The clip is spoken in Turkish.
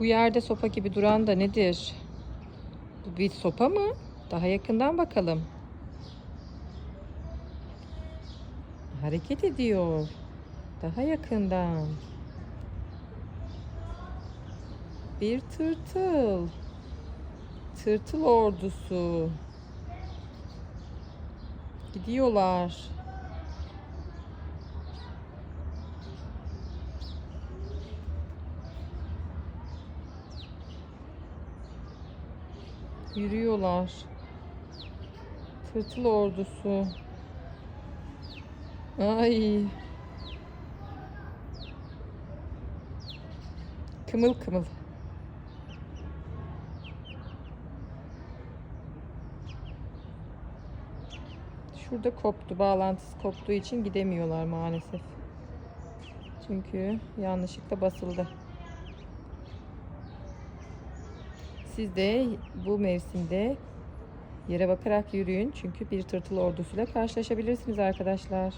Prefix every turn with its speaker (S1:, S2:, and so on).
S1: Bu yerde sopa gibi duran da nedir? Bu bir sopa mı? Daha yakından bakalım. Hareket ediyor. Daha yakından. Bir tırtıl. Tırtıl ordusu. Gidiyorlar. Yürüyorlar. Tırtıl ordusu. Ay. Kımıl kımıl. Şurada koptu. Bağlantısı koptuğu için gidemiyorlar maalesef. Çünkü yanlışlıkla basıldı. Siz de bu mevsimde yere bakarak yürüyün. Çünkü bir tırtıl ordusuyla karşılaşabilirsiniz arkadaşlar.